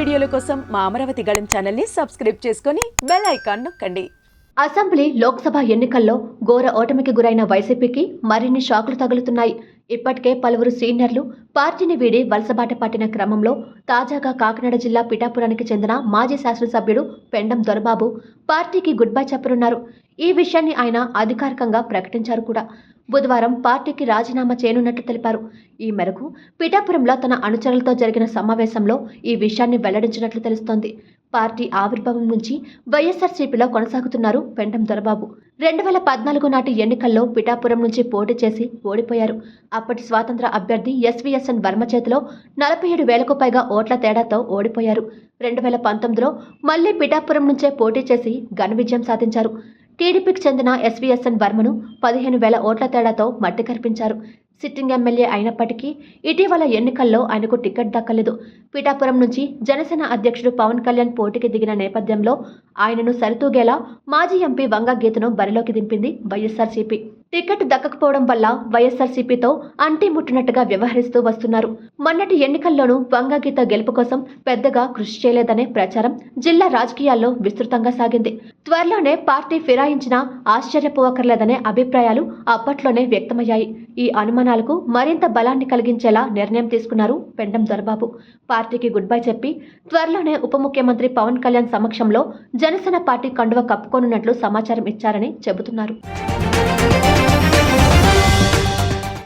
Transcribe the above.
వీడియోల కోసం మా అమరావతి గళం ఛానల్ని సబ్స్క్రైబ్ చేసుకుని బెల్ ఐకాన్ నొక్కండి. అసెంబ్లీ లోక్సభ ఎన్నికల్లో ఘోర ఓటమికి గురైన వైసీపీకి మరిన్ని షాకులు తగులుతున్నాయి. ఇప్పటికే పలువురు సీనియర్లు పార్టీని వీడి వలసబాట పట్టిన క్రమంలో తాజాగా కాకినాడ జిల్లా పిఠాపురానికి చెందిన మాజీ శాసనసభ్యుడు పెండం దొరబాబు పార్టీకి గుడ్ బై చెప్పనున్నారు. ఈ విషయాన్ని ఆయన అధికారికంగా ప్రకటించారు కూడా. బుధవారం పార్టీకి రాజీనామా చేయనున్నట్లు తెలిపారు. ఈ మేరకు పిఠాపురంలో తన అనుచరులతో జరిగిన సమావేశంలో ఈ విషయాన్ని వెల్లడించినట్లు తెలుస్తోంది. పార్టీ ఆవిర్భావం నుంచి వైఎస్ఆర్సీపీలో కొనసాగుతున్నారు పెండం దొరబాబు. రెండు వేల పద్నాలుగు నాటి ఎన్నికల్లో పిఠాపురం నుంచి పోటీ చేసి ఓడిపోయారు. అప్పటి స్వాతంత్ర అభ్యర్థి ఎస్వీఎస్ఎన్ వర్మ చేతిలో నలభై ఏడు వేలకు పైగా ఓట్ల తేడాతో ఓడిపోయారు. రెండు వేల పంతొమ్మిదిలో మళ్ళీ పిఠాపురం నుంచే పోటీ చేసి ఘన విజయం సాధించారు. టీడీపీకి చెందిన ఎస్వీఎస్ఎన్ వర్మను పదిహేను వేల ఓట్ల తేడాతో మట్టి కనిపించారు సిట్టింగ్ ఎమ్మెల్యే అయినప్పటికీ ఇటీవల ఎన్నికల్లో ఆయనకు టికెట్ దక్కలేదు. పిఠాపురం నుంచి జనసేన అధ్యక్షుడు పవన్ కళ్యాణ్ పోటీకి దిగిన నేపథ్యంలో ఆయనను సరితూగేలా మాజీ ఎంపీ వంగ గీతను బరిలోకి దింపింది వైఎస్ఆర్సీపీ. టికెట్ దక్కకపోవడం వల్ల వైఎస్ఆర్సీపీతో అంటి ముట్టినట్టుగా వ్యవహరిస్తూ వస్తున్నారు. మొన్నటి ఎన్నికల్లోనూ వంగ గీత గెలుపు కోసం పెద్దగా కృషి చేయలేదనే ప్రచారం జిల్లా రాజకీయాల్లో విస్తృతంగా సాగింది. త్వరలోనే పార్టీ ఫిరాయించినా ఆశ్చర్యపోవక్కర్లేదనే అభిప్రాయాలు అప్పట్లోనే వ్యక్తమయ్యాయి. ఈ అనుమానాలకు మరింత బలాన్ని కలిగించేలా నిర్ణయం తీసుకున్నారు పెండం దొరబాబు. పార్టీకి గుడ్ బై చెప్పి త్వరలోనే ఉప ముఖ్యమంత్రి పవన్ కళ్యాణ్ సమక్షంలో జనసేన పార్టీ కండువ కప్పుకోనున్నట్లు సమాచారం ఇచ్చారని చెబుతున్నారు.